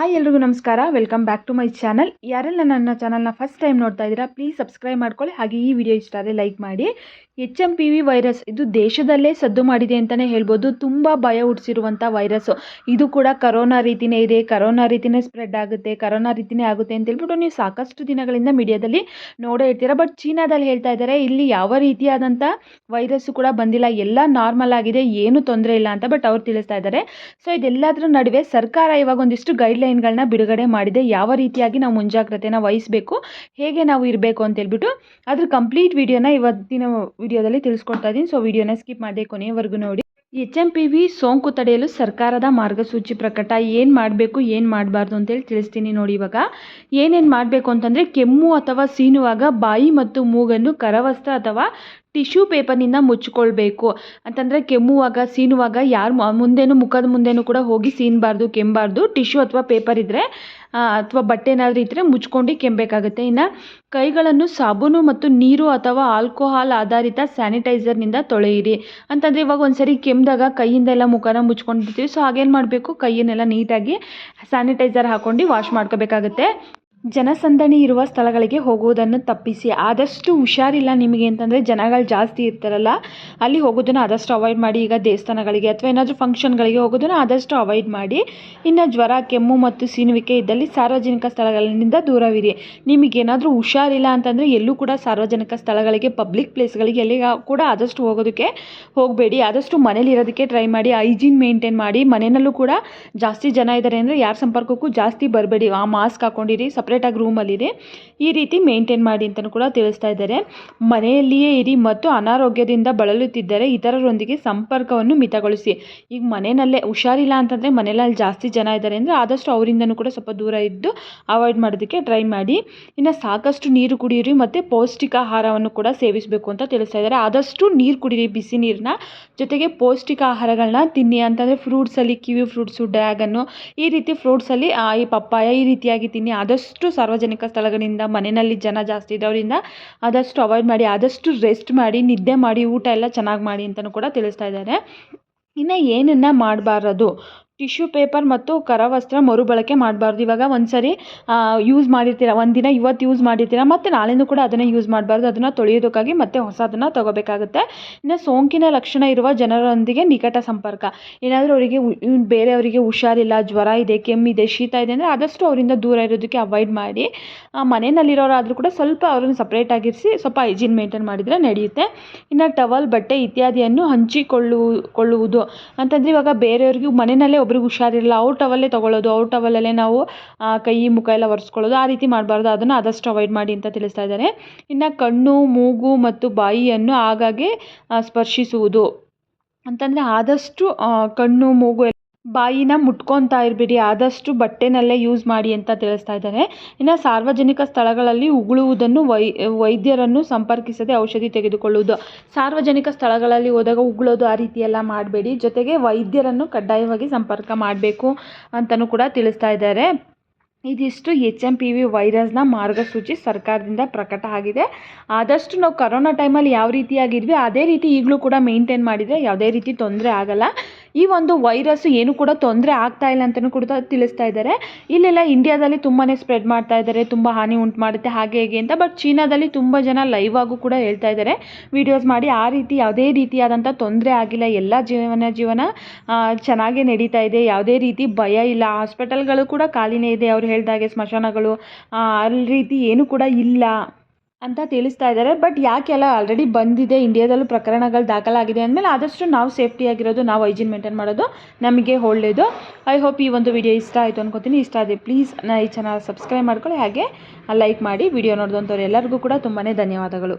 Hi ಎಲ್ರಿಗೂ ನಮಸ್ಕಾರ. Welcome back to my channel ಯಾರೆಲ್ಲ ನನ್ನ ಚಾನಲ್ನ ಫಸ್ಟ್ ಟೈಮ್ ನೋಡ್ತಾ ಇದ್ದೀರಾ ಪ್ಲೀಸ್ ಸಬ್ಸ್ಕ್ರೈಬ್ ಮಾಡ್ಕೊಳ್ಳಿ. ಹಾಗೆ ಈ ವಿಡಿಯೋ ಇಷ್ಟ ಆದರೆ ಲೈಕ್ ಮಾಡಿ. H M P V virus ಇದು ದೇಶದಲ್ಲೇ ಸದ್ದು ಮಾಡಿದೆ ಅಂತಲೇ ಹೇಳ್ಬೋದು. ತುಂಬ ಭಯ ಹುಟ್ಟಿಸಿರುವಂಥ ವೈರಸ್ಸು ಇದು ಕೂಡ ಕರೋನಾ ರೀತಿಯೇ ಇದೆ. ಕರೋನಾ ರೀತಿಯೇ ಸ್ಪ್ರೆಡ್ ಆಗುತ್ತೆ. ಕರೋನಾ ರೀತಿಯೇ ಆಗುತ್ತೆ ಅಂತ ಹೇಳ್ಬಿಟ್ಟು ನೀವು ಸಾಕಷ್ಟು ದಿನಗಳಿಂದ ಮೀಡಿಯಾದಲ್ಲಿ ನೋಡೇ ಇರ್ತೀರ. ಬಟ್ ಚೀನಾದಲ್ಲಿ ಹೇಳ್ತಾ ಇದ್ದಾರೆ, ಇಲ್ಲಿ ಯಾವ ರೀತಿಯಾದಂಥ ವೈರಸ್ಸು ಕೂಡ ಬಂದಿಲ್ಲ. ಎಲ್ಲ ನಾರ್ಮಲ್ ಆಗಿದೆ. ಏನೂ ತೊಂದರೆ ಇಲ್ಲ ಅಂತ ಬಟ್ ಅವ್ರು ತಿಳಿಸ್ತಾ ಇದ್ದಾರೆ. ಸೊ ಇದೆಲ್ಲದರ ನಡುವೆ ಸರ್ಕಾರ ಇವಾಗ ಒಂದಿಷ್ಟು ಗೈಡ್ಲೈನ್ಗಳನ್ನ ಬಿಡುಗಡೆ ಮಾಡಿದೆ. ಯಾವ ರೀತಿಯಾಗಿ ನಾವು ಮುಂಜಾಗ್ರತೆನ ವಹಿಸಬೇಕು, ಹೇಗೆ ನಾವು ಇರಬೇಕು ಅಂತ ಹೇಳ್ಬಿಟ್ಟು ಅದ್ರ ಕಂಪ್ಲೀಟ್ ವಿಡಿಯೋನ ಇವತ್ತಿನ ವಿಡಿಯೋದಲ್ಲಿ ತಿಳಿಸ್ಕೊಡ್ತಾ ಇದ್ದೀನಿ. ಸೊ, ವಿಡಿಯೋನ ಸ್ಕಿಪ್ ಮಾಡದೆ ಕೊನೆಯವರೆಗೂ ನೋಡಿ. ಎಚ್ ಎಂ ಪಿ ವಿ ಸೋಂಕು ತಡೆಯಲು ಸರ್ಕಾರದ ಮಾರ್ಗಸೂಚಿ ಪ್ರಕಟ. ಏನು ಮಾಡಬೇಕು, ಏನು ಮಾಡಬಾರ್ದು ಅಂತೇಳಿ ತಿಳಿಸ್ತೀನಿ ನೋಡಿ ಇವಾಗ. ಏನೇನು ಮಾಡಬೇಕು ಅಂತಂದರೆ ಕೆಮ್ಮು ಅಥವಾ ಸೀನುವಾಗ ಬಾಯಿ ಮತ್ತು ಮೂಗನ್ನು ಕರವಸ್ತ್ರ ಅಥವಾ ಟಿಶ್ಯೂ ಪೇಪರ್ನಿಂದ ಮುಚ್ಚಿಕೊಳ್ಬೇಕು ಅಂತಂದರೆ ಕೆಮ್ಮುವಾಗ, ಸೀನುವಾಗ ಯಾರು ಮುಂದೆನೂ, ಮುಖದ ಮುಂದೆನೂ ಕೂಡ ಹೋಗಿ ಸೀನಬಾರ್ದು ಕೆಮ್ಮಬಾರ್ದು ಟಿಶ್ಯೂ ಅಥವಾ ಪೇಪರ್ ಇದ್ದರೆ ಅಥವಾ ಬಟ್ಟೆ ಏನಾದರೂ ಇದ್ದರೆ ಮುಚ್ಕೊಂಡು ಕೆಮ್ಮಬೇಕಾಗುತ್ತೆ ಇನ್ನು ಕೈಗಳನ್ನು ಸಾಬೂನು ಮತ್ತು ನೀರು ಅಥವಾ ಆಲ್ಕೋಹಾಲ್ ಆಧಾರಿತ ಸ್ಯಾನಿಟೈಸರ್ನಿಂದ ತೊಳೆಯಿರಿ. ಅಂತಂದರೆ ಇವಾಗ ಒಂದು ಸರಿ ಕೆಮ್ಮಿದಾಗ ಕೈಯಿಂದ ಎಲ್ಲ ಮುಖನ ಮುಚ್ಕೊಂಡಿರ್ತೀವಿ. ಸೊ ಹಾಗೇನು ಮಾಡಬೇಕು? ಕೈಯನ್ನೆಲ್ಲ ನೀಟಾಗಿ ಸ್ಯಾನಿಟೈಸರ್ ಹಾಕ್ಕೊಂಡು ವಾಶ್ ಮಾಡ್ಕೋಬೇಕಾಗುತ್ತೆ. ಜನಸಂದಣಿ ಇರುವ ಸ್ಥಳಗಳಿಗೆ ಹೋಗುವುದನ್ನು ತಪ್ಪಿಸಿ. ಆದಷ್ಟು ಹುಷಾರಿಲ್ಲ ನಿಮಗೆ ಅಂತಂದರೆ ಜನಗಳು ಜಾಸ್ತಿ ಇರ್ತಾರಲ್ಲ, ಅಲ್ಲಿ ಹೋಗೋದನ್ನು ಆದಷ್ಟು ಅವಾಯ್ಡ್ ಮಾಡಿ. ಈಗ ದೇವಸ್ಥಾನಗಳಿಗೆ ಅಥವಾ ಏನಾದರೂ ಫಂಕ್ಷನ್ಗಳಿಗೆ ಹೋಗೋದನ್ನು ಆದಷ್ಟು ಅವಾಯ್ಡ್ ಮಾಡಿ. ಇನ್ನು ಜ್ವರ, ಕೆಮ್ಮು ಮತ್ತು ಸೀನುವಿಕೆ ಇದ್ದಲ್ಲಿ ಸಾರ್ವಜನಿಕ ಸ್ಥಳಗಳಿಂದ ದೂರವಿರಿ. ನಿಮಗೇನಾದರೂ ಹುಷಾರಿಲ್ಲ ಅಂತಂದರೆ ಎಲ್ಲೂ ಕೂಡ ಸಾರ್ವಜನಿಕ ಸ್ಥಳಗಳಿಗೆ ಪಬ್ಲಿಕ್ ಪ್ಲೇಸ್ಗಳಿಗೆ ಎಲ್ಲಿ ಕೂಡ ಆದಷ್ಟು ಹೋಗೋದಕ್ಕೆ ಹೋಗಬೇಡಿ. ಆದಷ್ಟು ಮನೇಲಿ ಇರೋದಕ್ಕೆ ಟ್ರೈ ಮಾಡಿ ಹೈಜೀನ್ ಮೇಂಟೈನ್ ಮಾಡಿ. ಮನೆಯಲ್ಲೂ ಕೂಡ ಜಾಸ್ತಿ ಜನ ಇದ್ದಾರೆ ಅಂದರೆ ಯಾರ ಸಂಪರ್ಕಕ್ಕೂ ಜಾಸ್ತಿ ಬರಬೇಡಿ. ಆ ಮಾಸ್ಕ್ ಹಾಕೊಂಡಿರಿ ಸಪ್ರೇಟಾಗಿ ರೂಮಲ್ಲಿರಿ ಈ ರೀತಿ ಮೇಂಟೈನ್ ಮಾಡಿ ಅಂತಲೂ ಕೂಡ ತಿಳಿಸ್ತಾ ಇದ್ದಾರೆ. ಮನೆಯಲ್ಲಿಯೇ ಇರಿ ಮತ್ತು ಅನಾರೋಗ್ಯದಿಂದ ಬಳಲುತ್ತಿದ್ದರೆ ಇತರರೊಂದಿಗೆ ಸಂಪರ್ಕವನ್ನು ಮಿತಗೊಳಿಸಿ. ಈಗ ಮನೆಯಲ್ಲೇ ಹುಷಾರಿಲ್ಲ ಅಂತಂದರೆ ಮನೆಯಲ್ಲಿ ಜಾಸ್ತಿ ಜನ ಇದ್ದಾರೆ ಅಂದರೆ ಆದಷ್ಟು ಅವರಿಂದನೂ ಕೂಡ ಸ್ವಲ್ಪ ದೂರ ಇದ್ದು ಅವಾಯ್ಡ್ ಮಾಡೋದಕ್ಕೆ ಟ್ರೈ ಮಾಡಿ. ಇನ್ನು ಸಾಕಷ್ಟು ನೀರು ಕುಡಿಯಿರಿ ಮತ್ತು ಪೌಷ್ಟಿಕ ಆಹಾರವನ್ನು ಕೂಡ ಸೇವಿಸಬೇಕು ಅಂತ ತಿಳಿಸ್ತಾ ಇದ್ದಾರೆ. ಆದಷ್ಟು ನೀರು ಕುಡಿಯಿರಿ, ಬಿಸಿ ನೀರನ್ನ ಜೊತೆಗೆ ಪೌಷ್ಟಿಕ ಆಹಾರಗಳನ್ನ ತಿನ್ನಿ ಅಂತಂದರೆ ಫ್ರೂಟ್ಸಲ್ಲಿ ಕಿವಿ ಫ್ರೂಟ್ಸು ಡ್ರ್ಯಾಗನ್ನು ಈ ರೀತಿ ಫ್ರೂಟ್ಸಲ್ಲಿ ಈ ಪಪ್ಪಾಯ ಈ ರೀತಿಯಾಗಿ ತಿನ್ನಿ. ಆದಷ್ಟು ಸಾರ್ವಜನಿಕ ಸ್ಥಳಗಳಿಂದ, ಮನೆಯಲ್ಲಿ ಜನ ಜಾಸ್ತಿ ಇದ್ದವರಿಂದ ಆದಷ್ಟು ಅವಾಯ್ಡ್ ಮಾಡಿ, ಆದಷ್ಟು ರೆಸ್ಟ್ ಮಾಡಿ, ನಿದ್ದೆ ಮಾಡಿ, ಊಟ ಎಲ್ಲ ಚೆನ್ನಾಗಿ ಮಾಡಿ ಅಂತಲೂ ಕೂಡ ತಿಳಿಸ್ತಾ ಇದ್ದಾರೆ. ಇನ್ನು ಏನನ್ನು ಮಾಡಬಾರದು? ಟಿಶ್ಯೂ ಪೇಪರ್ ಮತ್ತು ಕರವಸ್ತ್ರ ಮರುಬಳಕೆ ಮಾಡಬಾರ್ದು. ಇವಾಗ ಒಂದು ಸರಿ ಯೂಸ್ ಮಾಡಿರ್ತೀರ? ಒಂದಿನ ದಿನ ಇವತ್ತು ಯೂಸ್ ಮಾಡಿರ್ತೀರ? ಮತ್ತು ನಾಳೆನೂ ಕೂಡ ಅದನ್ನೇ ಯೂಸ್ ಮಾಡಬಾರ್ದು. ಅದನ್ನು ತೊಳೆಯೋದಕ್ಕಾಗಿ ಮತ್ತೆ ಹೊಸದನ್ನು ತೊಗೋಬೇಕಾಗುತ್ತೆ. ಇನ್ನು ಸೋಂಕಿನ ಲಕ್ಷಣ ಇರುವ ಜನರೊಂದಿಗೆ ನಿಕಟ ಸಂಪರ್ಕ. ಏನಾದರೂ ಅವರಿಗೆ ಬೇರೆಯವರಿಗೆ ಹುಷಾರಿಲ್ಲ, ಜ್ವರ ಇದೆ, ಕೆಮ್ಮಿದೆ, ಶೀತ ಇದೆ ಅಂದರೆ ಆದಷ್ಟು ಅವರಿಂದ ದೂರ ಇರೋದಕ್ಕೆ ಅವಾಯ್ಡ್ ಮಾಡಿ. ಮನೆಯಲ್ಲಿರೋರಾದರೂ ಕೂಡ ಸ್ವಲ್ಪ ಅವ್ರನ್ನ ಸಪ್ರೇಟಾಗಿರಿಸಿ ಸ್ವಲ್ಪ ಹೈಜೀನ್ ಮೇಂಟೈನ್ ಮಾಡಿದರೆ ನಡೆಯುತ್ತೆ. ಇನ್ನು ಟವಲ್ ಬಟ್ಟೆ ಇತ್ಯಾದಿಯನ್ನು ಹಂಚಿಕೊಳ್ಳು, ಕೊಳ್ಳುವುದು. ಅಂತಂದರೆ ಇವಾಗ ಬೇರೆಯವ್ರಿಗೆ ಮನೆಯಲ್ಲೇ ಒಬ್ರಿಗೆ ಹುಷಾರಿರಲ್ಲ ಅವ್ರ ಟವಲ್ಲೇ ತೊಗೊಳ್ಳೋದು ಅವ್ರ ಟವಲಲ್ಲೇ ನಾವು ಕೈ, ಮುಖ ಎಲ್ಲ ಒರೆಸ್ಕೊಳ್ಳೋದು, ಆ ರೀತಿ ಮಾಡಬಾರ್ದು. ಅದನ್ನು ಆದಷ್ಟು ಅವಾಯ್ಡ್ ಮಾಡಿ ಅಂತ ತಿಳಿಸ್ತಾ ಇದ್ದಾರೆ. ಇನ್ನು ಕಣ್ಣು, ಮೂಗು ಮತ್ತು ಬಾಯಿಯನ್ನು ಆಗಾಗ್ಗೆ ಸ್ಪರ್ಶಿಸುವುದು. ಅಂತಂದರೆ ಆದಷ್ಟು ಕಣ್ಣು, ಮೂಗು ಬಾಯಿನ ಮುಟ್ಕೊತಾ ಇರಬೇಡಿ. ಆದಷ್ಟು ಬಟ್ಟೆನಲ್ಲೇ ಯೂಸ್ ಮಾಡಿ ಅಂತ ತಿಳಿಸ್ತಾ ಇದ್ದಾರೆ ಇನ್ನು ಸಾರ್ವಜನಿಕ ಸ್ಥಳಗಳಲ್ಲಿ ಉಗುಳುವುದನ್ನು ವೈ, ವೈದ್ಯರನ್ನು ಸಂಪರ್ಕಿಸದೆ ಔಷಧಿ ತೆಗೆದುಕೊಳ್ಳುವುದು. ಸಾರ್ವಜನಿಕ ಸ್ಥಳಗಳಲ್ಲಿ ಹೋದಾಗ ಉಗುಳೋದು ಆ ರೀತಿ ಎಲ್ಲ ಮಾಡಬೇಡಿ. ಜೊತೆಗೆ ವೈದ್ಯರನ್ನು ಕಡ್ಡಾಯವಾಗಿ ಸಂಪರ್ಕ ಮಾಡಬೇಕು ಅಂತಲೂ ಕೂಡ ತಿಳಿಸ್ತಾ ಇದ್ದಾರೆ. ಇದಿಷ್ಟು ಎಚ್ ಎಂ ಪಿ ವಿ ವೈರಸ್ನ ಮಾರ್ಗಸೂಚಿ ಸರ್ಕಾರದಿಂದ ಪ್ರಕಟ ಆಗಿದೆ. ಆದಷ್ಟು ನಾವು ಕರೋನಾ ಟೈಮಲ್ಲಿ ಯಾವ ರೀತಿಯಾಗಿದ್ವಿ, ಅದೇ ರೀತಿ ಈಗಲೂ ಕೂಡ ಮೇಂಟೈನ್ ಮಾಡಿದರೆ ಯಾವುದೇ ರೀತಿ ತೊಂದರೆ ಆಗಲ್ಲ. ಈ ಒಂದು ವೈರಸ್ಸು ಏನು ಕೂಡ ತೊಂದರೆ ಆಗ್ತಾ ಇಲ್ಲ ಅಂತಲೂ ಕೂಡ ತಿಳಿಸ್ತಾ ಇದ್ದಾರೆ. ಇಲ್ಲೆಲ್ಲ ಇಂಡಿಯಾದಲ್ಲಿ ತುಂಬಾ ಸ್ಪ್ರೆಡ್ ಮಾಡ್ತಾ ಇದ್ದಾರೆ, ತುಂಬ ಹಾನಿ ಉಂಟು ಮಾಡುತ್ತೆ, ಹಾಗೆ ಹೇಗೆ ಅಂತ. ಬಟ್ ಚೀನಾದಲ್ಲಿ ತುಂಬ ಜನ ಲೈವ್ ಆಗು ಕೂಡ ಹೇಳ್ತಾ ಇದ್ದಾರೆ. ವಿಡಿಯೋಸ್ ಮಾಡಿ ಆ ರೀತಿ, ಯಾವುದೇ ರೀತಿಯಾದಂಥ ತೊಂದರೆ ಆಗಿಲ್ಲ. ಎಲ್ಲ ಜೀವನ ಜೀವನ ಚೆನ್ನಾಗೇ ನಡೀತಾ ಇದೆ. ಯಾವುದೇ ರೀತಿ ಭಯ ಇಲ್ಲ. ಹಾಸ್ಪಿಟಲ್ಗಳು ಕೂಡ ಖಾಲಿನೇ ಇದೆ. ಅವ್ರು ಹೇಳ್ದಾಗೆ ಸ್ಮಶಾನಗಳು ಅಲ್ಲಿ ರೀತಿ ಏನು ಕೂಡ ಇಲ್ಲ. ಅಂತ ತಿಳಿಸ್ತಾ ಇದ್ದಾರೆ. ಬಟ್ ಯಾಕೆಲ್ಲ ಆಲ್ರೆಡಿ ಬಂದಿದೆ? ಇಂಡಿಯಾದಲ್ಲೂ ಪ್ರಕರಣಗಳು ದಾಖಲಾಗಿದೆ ಅಂದಮೇಲೆ ಆದಷ್ಟು ನಾವು ಸೇಫ್ಟಿಯಾಗಿರೋದು ನಾವು ಹೈಜೀನ್ ಮೇಂಟೈನ್ ಮಾಡೋದು ನಮಗೆ ಒಳ್ಳೆಯದು ಐ ಹೋಪ್ ಈ ಒಂದು ವಿಡಿಯೋ ಇಷ್ಟ ಆಯಿತು ಅನ್ಕೋತೀನಿ. ಇಷ್ಟ ಆದರೆ ಪ್ಲೀಸ್ ನಾ ಈ ಚಾನಲ್ ಸಬ್ಸ್ಕ್ರೈಬ್ ಮಾಡ್ಕೊಳ್ಳಿ. ಹಾಗೆ ಲೈಕ್ ಮಾಡಿ ವಿಡಿಯೋ ನೋಡಿದಂಥವ್ರು ಎಲ್ಲರಿಗೂ ಕೂಡ ತುಂಬಾ ಧನ್ಯವಾದಗಳು.